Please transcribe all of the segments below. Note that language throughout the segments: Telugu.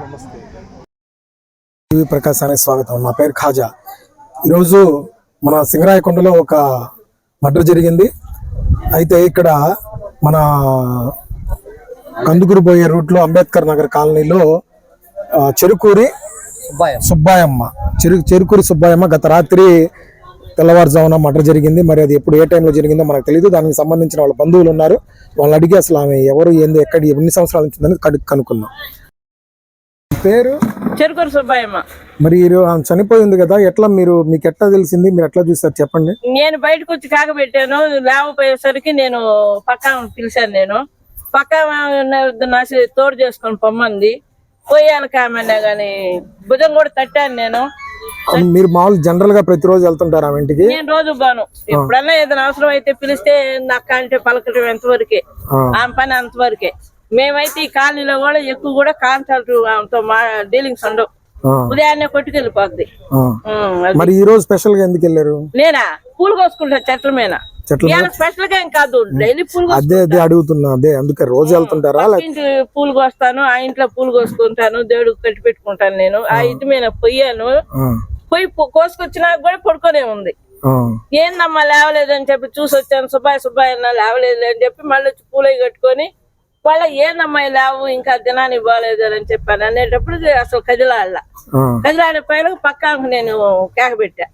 నమస్తే. టీవీ ప్రకాశానికి స్వాగతం. నా పేరు ఖాజా. ఈరోజు మన సింగరాయకొండలో ఒక మర్డర్ జరిగింది. అయితే ఇక్కడ మన కందుకూరు పోయే రూట్లో అంబేద్కర్ నగర్ కాలనీలో చెరుకూరి సుబ్బాయమ్మ. చెరు చెరుకూరి సుబ్బాయమ్మ గత రాత్రి తెల్లవారుజామున మర్డర్ జరిగింది. మరి అది ఎప్పుడు ఏ టైంలో జరిగిందో మనకు తెలియదు దానికి సంబంధించిన వాళ్ళ బంధువులు ఉన్నారు. వాళ్ళని అడిగి అసలు ఆమె ఎవరు ఏంది ఎక్కడ ఎన్ని సంవత్సరాల నుంచి కనుక్కుందాం. పేరు? చెరుకూరు సుబ్బాయమ్మ మరి ఆమె చనిపోయింది కదా ఎట్లా మీరు మీకు ఎట్లా తెలిసింది? మీరు ఎట్లా చూసారు? చెప్పండి. నేను బయటకు వచ్చి కాకబెట్టాను లేకపోయేసరికి నేను పక్క పిలిచాను నేను. పక్క నాసి తోడు చేసుకొని పొమ్మంది. పోయాలకి ఆమె గాని భుజం కూడా తట్టాను నేను. మీరు మామూలు జనరల్గా ప్రతిరోజు వెళ్తుంటారు ఆమె ఇంటికి? నేను రోజు బాను ఎప్పుడన్నా ఏదైనా అవసరం అయితే పిలిస్తే నక్క అంటే పలకటం ఎంతవరకే. ఆమె పని అంతవరకే. మేమైతే ఈ కాలనీలో కూడా ఎక్కువ కూడా కాన్సల్ట్ ఆమెతో మా డీలింగ్స్ ఉండవు. ఉదయాన్నే కొట్టుకెళ్ళిపోద్ది. మరి ఈ రోజు స్పెషల్గా ఎందుకు వెళ్ళారు? నేనా? పూలు కోసుకుంటా చెట్ల మీద? స్పెషల్గా ఏం కాదు. డైలీ పూలు అదే అదే అడుగుతున్నా అదే అందుకే రోజు వెళ్తుంటారా? పూలు కోస్తాను ఆ ఇంట్లో పూలు కోసుకుంటాను దేవుడికి కట్టి పెట్టుకుంటాను నేను. ఆ ఇంటి మీద పొయ్యాను. పొయ్యి కోసుకొచ్చినాక కూడా పడుకోనే ఉంది. ఏందమ్మా లేవలేదని చెప్పి చూసి వచ్చాను సుబ్బాయి సుబ్బాయి అన్న లేవలేదు అని చెప్పి మళ్ళీ వచ్చి పూలవి కట్టుకొని వాళ్ళ ఏందమ్మా ఈ లేవు ఇంకా దినాన్ని ఇవ్వలేదు అని చెప్పాను. అనేటప్పుడు అసలు కదిలాడ ఆ, కదిలాడే పైన పక్కాకు నేను కేక పెట్టా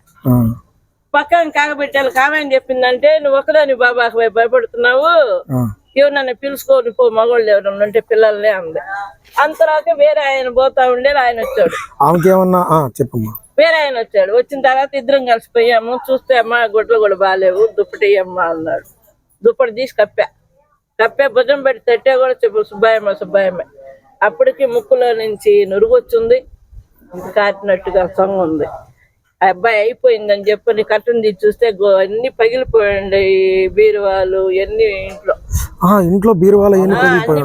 పక్కన కాకబెట్టాలి కామని చెప్పిందంటే నువ్వు ఒకదాని బాబాకు పోయి భయపడుతున్నావు. ఎవరు నన్ను పిలుచుకొని పో మగవాళ్ళు ఎవరన్నా ఉంటే పిల్లల్ని అంది. అంతలోకి వేరే ఆయన పోతా ఉండే ఆయన వచ్చాడు. ఆమెకి ఏమన్నా ఆ, చెప్పమ్మా. వేరే ఆయన వచ్చాడు. వచ్చిన తర్వాత ఇద్దరం కలిసిపోయాము. చూస్తే అమ్మ గుడ్లు కూడా బాగాలేవు దుప్పటి అమ్మ అన్నాడు. దుప్పటి తీసి కప్పా. తప్పే భుజం పెట్టి తట్టే కూడా చెప్పు సుబ్బాయమ్మ సుబ్బాయమ్మ. అప్పటికి ముక్కులో నుంచి నురుగు వచ్చింది కాటినట్టుగా సొంగ ఉంది అబ్బాయి అయిపోయిందని చెప్పని కట్టం తీసి చూస్తే అన్ని పగిలిపోయండి బీరువాలు ఎన్ని ఇంట్లో. ఆ, ఇంట్లో బీరువాల అన్ని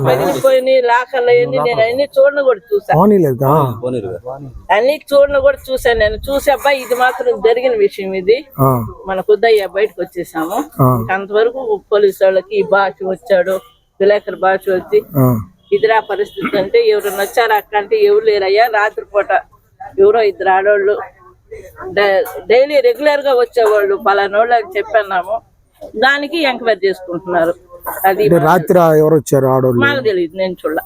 పగిలిపోయినాయి లాకర్లు అవన్నీ నేను అన్ని చూడను కూడా చూసా. పోనీ లేదు ఆ, అన్ని చూడను కూడా చూసాను నేను. చూసి అబ్బాయి ఇది మాత్రం జరిగిన విషయం ఇది. మన కుద్దయ్య బయటకు వచ్చేసాము. అంతవరకు పోలీసు వాళ్ళకి ఈ భాష వచ్చాడు విలేకరు భాష వచ్చి. ఆ, ఇదిరా పరిస్థితి అంటే ఎవరు నచ్చారు అక్క అంటే ఎవరు లేరయ్యా? రాత్రిపూట ఎవరో ఇద్దరు ఆడవాళ్ళు డ- డైలీ రెగ్యులర్గా వచ్చేవాళ్ళు పలానోళ్ళు అని చెప్పన్నాము. దానికి ఎంక్వైరీ చేసుకుంటున్నారు. అది రాత్రి ఎవరు వచ్చారు? ఆడోళ్ళు? మాకు తెలియదు నేను చూడ.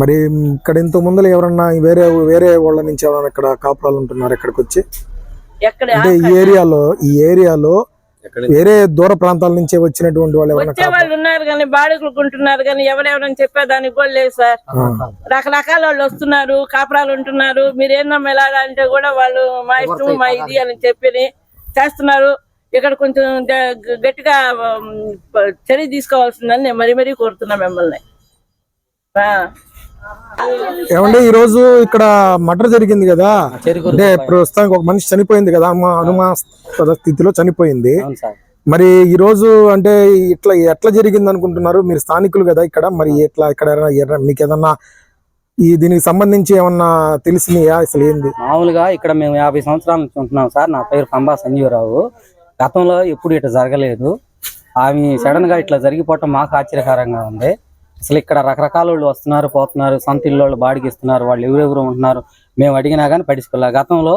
మరి ఇక్కడ ఇంత ముందర ఎవరన్నా వేరే వేరే వాళ్ళ నుంచి ఎవరైనా ఇక్కడ కాపురాలు ఉంటున్నారు ఇక్కడికి వచ్చి ఎక్కడ ఈ ఏరియాలో ఈ ఏరియాలో వేరే దూర ప్రాంతాల నుంచి వచ్చినటువంటి వాళ్ళు వచ్చే వాళ్ళు ఉన్నారు కానీ బాడుగులు కొంటున్నారు కానీ ఎవరెవరని చెప్పేదానికి కూడా లేదు సార్. రకరకాల వాళ్ళు వస్తున్నారు కాపురాలు ఉంటున్నారు. మీరు ఏందమ్మా ఇలాగా అంటే కూడా వాళ్ళు మా ఇష్టం మా ఇది అని చెప్పి చేస్తున్నారు. ఇక్కడ కొంచెం గట్టిగా చర్య తీసుకోవాల్సిందని నేను మరీ మరీ కోరుతున్నా మిమ్మల్ని. ఆ. ఏమంటే ఈ రోజు ఇక్కడ మర్డర్ జరిగింది కదా? అంటే ప్రస్తుతానికి ఒక మనిషి చనిపోయింది కదా అమ్మ అనుమానాస్పద స్థితిలో చనిపోయింది. మరి ఈ రోజు అంటే ఇట్లా ఎట్లా జరిగింది అనుకుంటున్నారు? మీరు స్థానికులు కదా ఇక్కడ మరి ఎట్లా ఇక్కడ మీకు ఏదన్నా ఈ దీనికి సంబంధించి ఏమన్నా తెలిసినాయా? అసలు ఏంది? మామూలుగా ఇక్కడ మేము యాభై సంవత్సరాల నుంచి ఉంటున్నాం సార్. నా పేరు పంబా సంజీవరావు. గతంలో ఎప్పుడు ఇట్లా జరగలేదు. ఆమె సడన్గా ఇట్లా జరిగిపోవటం మాకు ఆశ్చర్యకరంగా ఉంది. అసలు ఇక్కడ రకరకాల వాళ్ళు వస్తున్నారు పోతున్నారు సొంత ఇల్లు వాళ్ళు బాడికి ఇస్తున్నారు వాళ్ళు ఎవరెవరు ఉంటున్నారు మేము అడిగినా కానీ పట్టించుకోలే గతంలో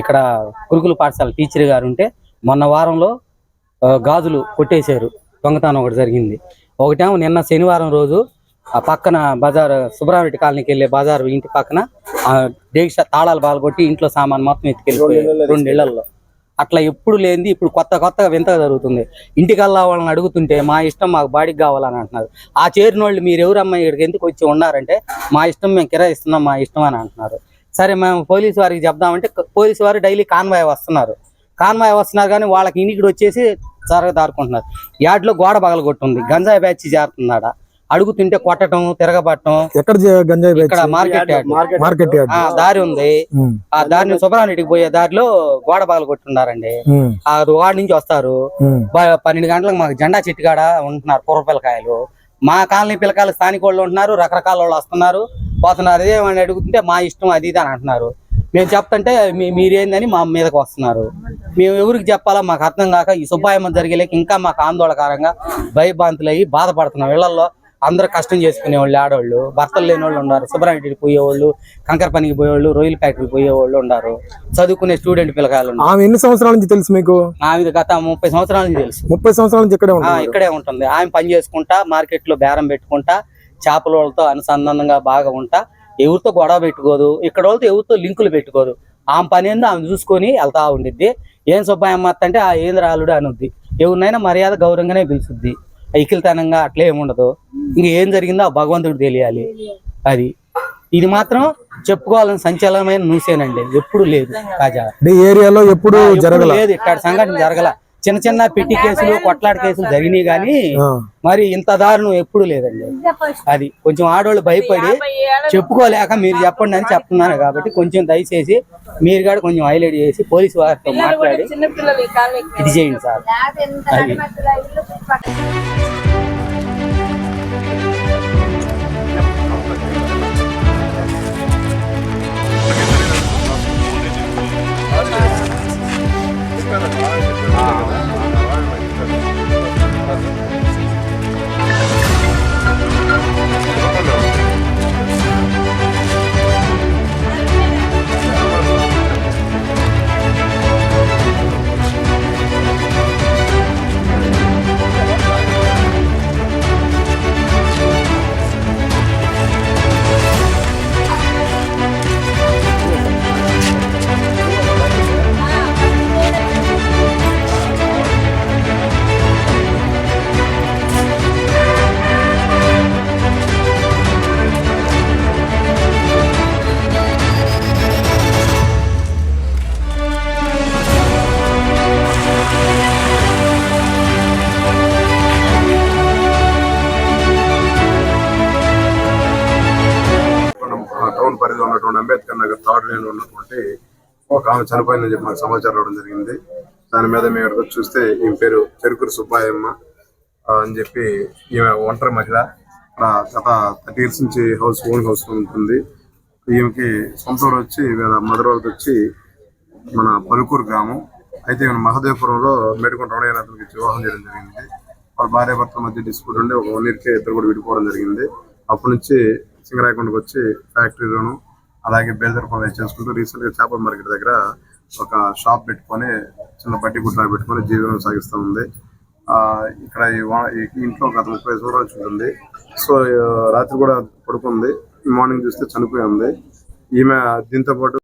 ఇక్కడ గురుకుల పాఠశాల టీచర్ గారు ఉంటే మొన్న వారంలో గాజులు కొట్టేశారు. దొంగతనం ఒకటి జరిగింది. ఒకటేమో నిన్న శనివారం రోజు ఆ పక్కన బజార్ సుబ్రహ్మరెడ్డి కాలనీకి వెళ్ళే బజార్ ఇంటి పక్కన ఆ డేక్ష తాళాలు బాలగొట్టి ఇంట్లో సామాన్ మొత్తం ఎత్తుకెళ్ళిపోయారు. రెండు ఇళ్ళలో అట్లా ఎప్పుడు లేనిది ఇప్పుడు కొత్త కొత్తగా వింతగా జరుగుతుంది. ఇంటికల్లా వాళ్ళని అడుగుతుంటే మా ఇష్టం మాకు బాడీకి కావాలని అంటున్నారు. ఆ చేరిన వాళ్ళు మీరు ఎవరమ్మా ఇక్కడికి ఎందుకు వచ్చి ఉన్నారంటే మా ఇష్టం మేము కిరాయిస్తున్నాం మా ఇష్టం అని అంటున్నారు. సరే మేము పోలీసు వారికి చెప్దామంటే పోలీసు వారు డైలీ కాన్వాయ్ వస్తున్నారు. కాన్వాయ్ వస్తున్నారు కానీ వాళ్ళకి ఇంటికి వచ్చేసి జరగదారుకుంటున్నారు యాడ్లో గోడ పగలగొట్టుంది. గంజాయి బ్యాచ్ చేరుతున్నాడ? అడుగుతుంటే కొట్టడం తిరగబట్టడం ఎక్కడ గంజాయి? ఇక్కడ మార్కెట్ మార్కెట్ దారి ఉంది. ఆ దారిని సుబ్రహ్మణ్యుడికి పోయే దారిలో గోడ పగల కొట్టున్నారండి. ఆ వాడి నుంచి వస్తారు. పన్నెండు గంటలకు మాకు జెండా చెట్టు కాడ ఉంటున్నారు పూర్వ పిల్లకాయలు. మా కాలనీ పిల్లకాయలు స్థానిక వాళ్ళు ఉంటున్నారు రకరకాల వాళ్ళు వస్తున్నారు. పోతున్నారు. అదేమని అడుగుతుంటే మా ఇష్టం అది ఇది అని అంటున్నారు. మేము చెప్తుంటే మీ మీరేందని మా మీదకి వస్తున్నారు. మేము ఎవరికి చెప్పాలా మాకు అర్థం కాక ఈ సుబ్బాయమ్మ జరిగేలేక ఇంకా మాకు ఆందోళనకరంగా భయభ్రాంతులు అయ్యి బాధపడుతున్నాం. ఇళ్ళలో అందరూ కష్టం చేసుకునే వాళ్ళు ఆడవాళ్ళు. భర్తలు లేని వాళ్ళు ఉన్నారు సుబ్రహ్మణ్యుడికి పోయేవాళ్ళు కంకర పనికి పోయేవాళ్ళు రొయ్యల ఫ్యాక్టరీకి పోయేవాళ్ళు ఉన్నారు. చదువుకునే స్టూడెంట్ పిల్లకాయలు ఉన్నారు. ఆమె ఎన్ని సంవత్సరాల నుంచి తెలుసు మీకు? ఆమె గత ముప్పై సంవత్సరాల నుంచి తెలుసు. ముప్పై సంవత్సరాల నుంచి ఇక్కడే ఇక్కడే ఉంటుంది. ఆమె పని చేసుకుంటా మార్కెట్లో బేరం పెట్టుకుంటా చేపల వాళ్ళతో అనుసంధానంగా బాగా ఉంటా. ఎవరితో గొడవ పెట్టుకోదు. ఇక్కడ వాళ్ళతో ఎవరితో లింకులు పెట్టుకోదు. ఆమె పని ఏందో ఆమె చూసుకొని వెళ్తా ఉండిద్ది. ఏం సుబ్బాయమ్మ అంటే ఆ ఏంద్ర ఆలుడు అనుద్ది. ఎవరినైనా మర్యాద గౌరవంగానే పిలుచుద్ది. ఐకిల్తనంగా అట్లే ఏముండదు. ఇంక ఏం జరిగిందో ఆ భగవంతుడు తెలియాలి. అది. ఇది మాత్రం చెప్పుకోవాలని సంచలనమైన న్యూసేనండి. ఎప్పుడు లేదు కాజా ఏరియాలో ఎప్పుడు ఎప్పుడు జరగల. లేదు. ఇక్కడ సంఘటన జరగల. చిన్న చిన్న పెట్టి కేసులు కొట్లాట కేసులు జరిగినాయి కానీ. మరి ఇంత దారుణం ఎప్పుడు లేదండి. అది కొంచెం ఆడవాళ్ళు భయపడి చెప్పుకోలేక మీరు చెప్పండి అని చెప్తున్నాను కాబట్టి కొంచెం దయచేసి మీరు కూడా కొంచెం హైలైట్ చేసి పోలీసు వారితో మాట్లాడి ఇది చేయండి సార్. అది. మనం ఒక ఆమె చనిపోయిందని చెప్పి మాకు సమాచారం రావడం జరిగింది. దాని మీద మేము ఇక్కడికి చూస్తే ఈమె పేరు చెరుకురు సుబ్బాయమ్మ అని చెప్పి ఈమె ఒంటరి మహిళ. గత థర్టీ ఇయర్స్ నుంచి హౌస్ ఓన్ హౌస్ ఉంటుంది. ఈమెకి సొంత ఊరు వచ్చి వీళ్ళ మదర్ వాళ్ళకి వచ్చి మన పలుకూరు గ్రామం. అయితే ఈమె మహదేవపురంలో మేడుకొండ రమణయ్య అతనికి వివాహం చేయడం జరిగింది. వాళ్ళ భార్య భర్త మధ్య డిస్ప్యూట్ ఉండి ఒక వన్ ఇయర్కే ఇద్దరు కూడా విడిపోవడం జరిగింది. అప్పటి నుంచి సింగరాయకొండకు వచ్చి ఫ్యాక్టరీలోను అలాగే బేల్దర్పల్లి చేసుకుంటూ రీసెంట్గా చేపల మార్కెట్ దగ్గర ఒక షాప్ పెట్టుకొని చిన్న పట్టి గుట్లా పెట్టుకొని జీవనం సాగిస్తూ ఉంది. ఆ ఇక్కడ ఈ ఇంట్లో గత ముప్పై సంవత్సరాల నుంచి ఉంటుంది. సో రాత్రి కూడా పడుకుంది. ఈ మార్నింగ్ చూస్తే చనిపోయి ఉంది. ఈమె దీంతో పాటు